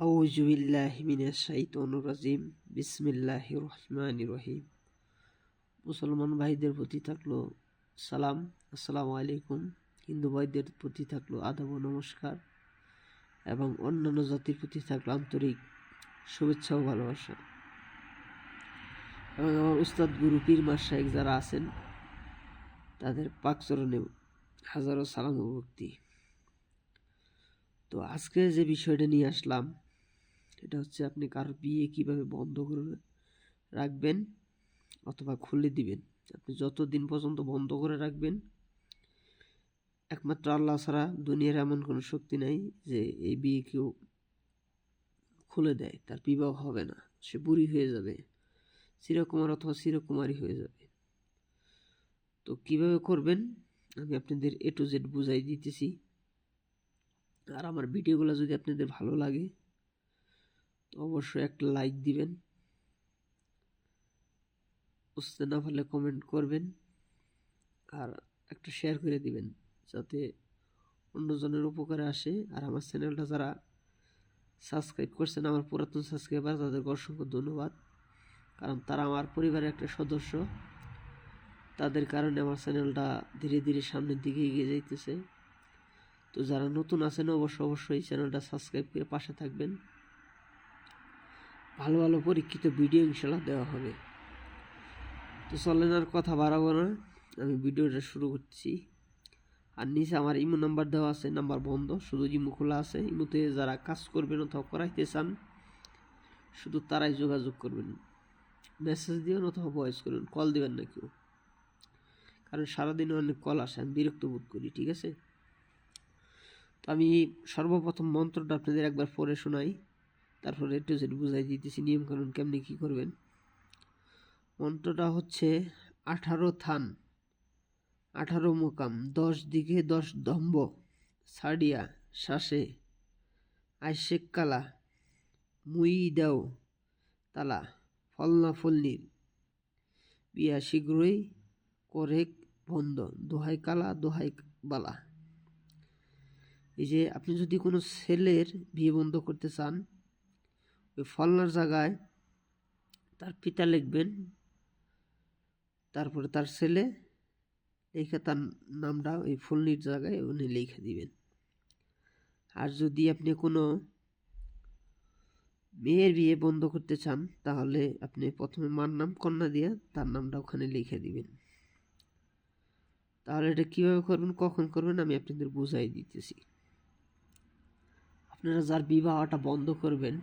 আউজুবিল্লাহিমিনাশাইতনুরাজিম বিসমিল্লাহ রহমান রহিম। মুসলমান ভাইদের প্রতি থাকল সালাম, আসসালামু আলাইকুম। হিন্দু ভাইদের প্রতি থাকল আদাব নমস্কার এবং অন্যান্য জাতির প্রতি থাকল আন্তরিক শুভেচ্ছা ও ভালোবাসা। এবং আমার উস্তাদ গুরু পীর মাস শাহেক যারা আছেন, তাদের পাকচরণে হাজারো সালাম ভক্তি। তো আজকে যে বিষয়টা নিয়ে আসলাম এটা হচ্ছে আপনি কারোর বিয়ে কীভাবে বন্ধ করে রাখবেন অথবা খুলে দিবেন। আপনি যতদিন পর্যন্ত বন্ধ করে রাখবেন, একমাত্র আল্লাহ ছাড়া দুনিয়ার এমন কোনো শক্তি নাই যে এই বিয়ে কেউ খুলে দেয়, তার বিবাহ হবে না। সে বুড়ি হয়ে যাবে, চিরকুমার অথবা চিরকুমারী হয়ে যাবে। তো কীভাবে করবেন? আমি আপনাদের এ টু জেড বুঝাই দিতেছি। আর আমার ভিডিওগুলো যদি আপনাদের ভালো লাগে অবশ্যই একটা লাইক দিবেন। বুঝতে না পারলে কমেন্ট করবেন আর একটা শেয়ার করে দিবেন যাতে অন্যজনের উপকারে আসে। আর আমার চ্যানেলটা যারা সাবস্ক্রাইব করছেন, আমার পুরাতন সাবস্ক্রাইবার তাদেরকে অসংখ্য ধন্যবাদ। কারণ তারা আমার পরিবারের একটা সদস্য। তাদের কারণে আমার চ্যানেলটা ধীরে ধীরে সামনের দিকে এগিয়ে যাইতেছে। তো যারা নতুন আছেন, অবশ্য অবশ্যই চ্যানেলটা সাবস্ক্রাইব করে পাশে থাকবেন। ভালো ভালো পরীক্ষিত ভিডিও ইনশাল্লাহ দেওয়া হবে। তো চলেন আর কথা বাড়াবো না। আমি ভিডিওটা শুরু করছি। আর নিচে আমার ইমো নাম্বার দেওয়া আছে, নাম্বার বন্ধ। শুধু ইমো খোলা আছে। ইমোতে যারা কাজ করবেন অথবা করাইতে চান, শুধু তারাই যোগাযোগ করবেন। মেসেজ দিবেন অথবা ভয়েস করবেন, কল দিবেন না কেউ। কারণ সারাদিনে অনেক কল আসে, আমি বিরক্ত বোধ করি, ঠিক আছে? তো আমি সর্বপ্রথম মন্ত্রটা আপনাদের একবার পড়ে শোনাই। তারপরে একটু সেটা বুঝাই দিতেছি নিয়মকানুন কেমনি কী করবেন। মন্ত্রটা হচ্ছে আঠারো থান, আঠারো মোকাম, দশ দিকে দশ দম্ব, সাডিয়া, শ্বাসে আইশেক কালা, মুই দেও, তালা ফলনা ফলনির বিয়া শীঘ্রই করে বন্ধ, দোহাই কালা, দোহাই বালা। এই যে আপনি যদি কোনো ছেলের বিয়ে বন্ধ করতে চান ওই ফলনার জায়গায় তার পিতা লিখবেন, তারপরে তার ছেলে লেখা তার নামটা ওই ফুলনির জায়গায় উনি লিখে দিবেন। আর যদি আপনি কোনো মেয়ের বিয়ে বন্ধ করতে চান, তাহলে আপনি প্রথমে মার নাম কন্যা দিয়ে তার নামটা ওখানে লিখে দিবেন। তাহলে এটা কীভাবে করবেন, কখন করবেন, আমি আপনাদের বুঝাই দিতেছি। আপনারা যার বিবাহটা বন্ধ করবেন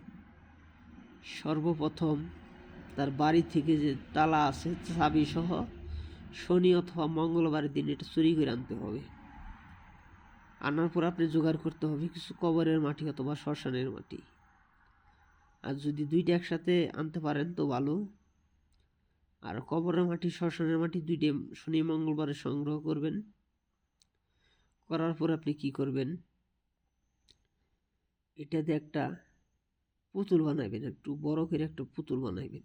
সর্বপ্রথম তার বাড়ি থেকে যে তালা আছে চাবি সহ শনি অথবা মঙ্গলবারের দিন এটা চুরি করে আনতে হবে। আনার পর আপনি জোগাড় করতে হবে কিছু কবরের মাটি অথবা শ্মশানের মাটি। আর যদি দুইটা একসাথে আনতে পারেন তো ভালো। আর কবরের মাটি, শ্মশানের মাটি দুইটা শনি মঙ্গলবারে সংগ্রহ করবেন। করার পর আপনি কি করবেন? এটাতে একটা পুতুল বানাইবেন, একটু বড় করে একটা পুতুল বানাইবেন।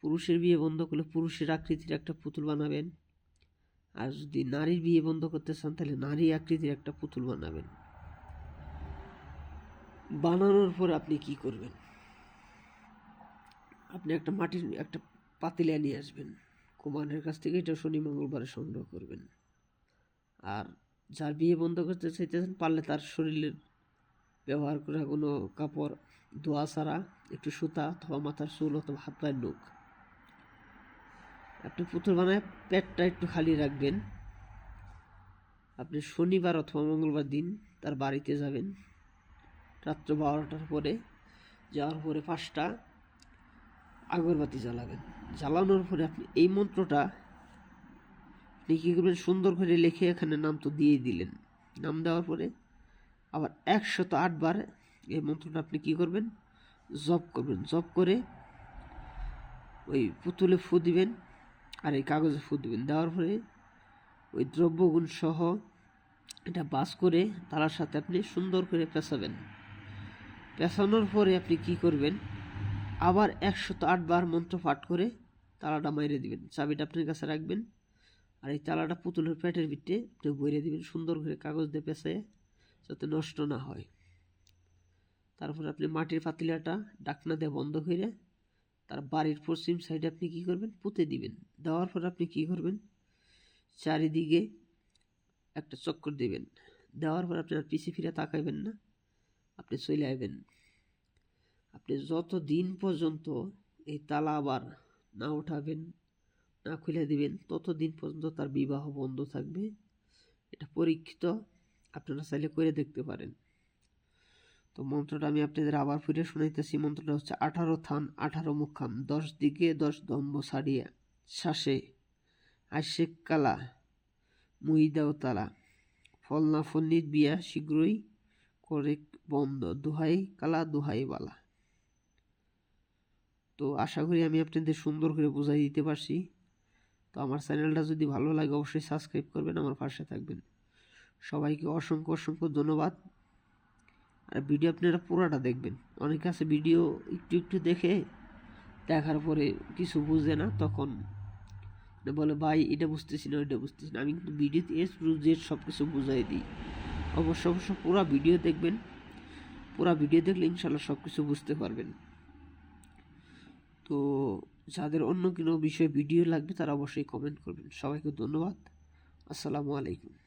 পুরুষের বিয়ে বন্ধ করলে পুরুষের আকৃতির একটা পুতুল বানাবেন। আর যদি নারীর বিয়ে বন্ধ করতে চান, তাহলে নারী আকৃতির একটা পুতুল বানাবেন। বানানোর পর আপনি কি করবেন? আপনি একটা মাটির, একটা পাতিলা নিয়ে আসবেন। কুমারের কাছ থেকে এটা শনি, মঙ্গলবারে সংগ্রহ করবেন। আর যার বিয়ে বন্ধ করতে চাইতেছেন, পারলে তার শরীরের ব্যবহার করা কোনো কাপড় ধোয়া ছাড়া, একটু সুতা অথবা মাথার চুল অথবা হাত পায়ের নখ আপনি পুতুল বানায় পেটটা একটু খালি রাখবেন। আপনি শনিবার অথবা মঙ্গলবার দিন তার বাড়িতে যাবেন। রাত্র বারোটার পরে যাওয়ার পরে পাঁচটা আগরবাতি জ্বালাবেন। জ্বালানোর পরে আপনি এই মন্ত্রটা আপনি কী করবেন? সুন্দর করে লিখে এখানে নাম তো দিয়ে দিলেন। নাম দেওয়ার পরে আবার একশত আটবার এই মন্ত্রটা আপনি কী করবেন? জপ করবেন। জপ করে ওই পুতুলে ফু দিবেন আর এই কাগজে ফু দিবেন। দেওয়ার পরে ওই দ্রব্যগুণ সহ এটা বাস করে তার সাথে আপনি সুন্দর করে পেঁচাবেন। পেঁচানোর পরে আপনি কি করবেন? আবার একশত আটবার মন্ত্র পাঠ করে তালাটা মাইরে দিবেন। চাবিটা আপনার কাছে রাখবেন আর এই তালাটা পুতুলের পেটের ভিতরে আপনি বইরে দিবেন সুন্দর করে কাগজ দিয়ে পেঁচায় যাতে নষ্ট না হয়। তারপরে আপনি মাটির পাতিলাটা ডাকনা দিয়ে বন্ধ করে তার বাড়ির পশ্চিম সাইডে আপনি কি করবেন? পুঁতে দিবেন। দেওয়ার পর আপনি কি করবেন? চারিদিকে একটা চক্কর দিবেন। দেওয়ার পর আপনি আর পিছিয়ে ফিরে তাকাইবেন না। আপনি চলে আসবেন আপনি যত দিন পর্যন্ত এই তালা আবার না উঠাবেন, না খুলে দিবেন তত দিন পর্যন্ত তার বিবাহ বন্ধ থাকবে। এটা পরীক্ষিত আপনারা চাইলে করে দেখতে পারেন। তো মন্ত্রটা আমি আপনাদের আবার ফিরে শুনাইতেছি। মন্ত্রটা হচ্ছে, আঠারো থান, আঠারো মুখাম, দশ দিকে দশ দম্ব ছাড়িয়া শ্বাসে আশেক কালা মুহিদাও তালা। ফলনা ফলনির বিয়া শীঘ্রই করে বন্ধ, দুহাই কালা, দুহাই বালা। তো আশা করি আমি আপনাদের সুন্দর করে বুঝাই দিতে পারছি। তো আমার চ্যানেলটা যদি ভালো লাগে, অবশ্যই সাবস্ক্রাইব করবেন, আমার পাশে থাকবেন। সবাইকে অসংখ্য অসংখ্য ধন্যবাদ। আর ভিডিও আপনারা পুরোটা দেখবেন। অনেকে আছে ভিডিও একটু একটু দেখে দেখার পরে কিছু বুঝে না, তখন বলে, ভাই, এটা বুঝতেছি না, ওইটা বুঝতেছি না। আমি কিন্তু ভিডিওতে এস টু সব কিছু বুঝাই দিই। অবশ্য অবশ্য পুরো ভিডিও দেখবেন। পুরো ভিডিও দেখলে ইনশাল্লাহ সব কিছু বুঝতে পারবেন। তো যাদের অন্য কোনো বিষয়ে ভিডিও লাগবে তারা অবশ্যই কমেন্ট করবেন। সবাইকে ধন্যবাদ। আসসালামু আলাইকুম।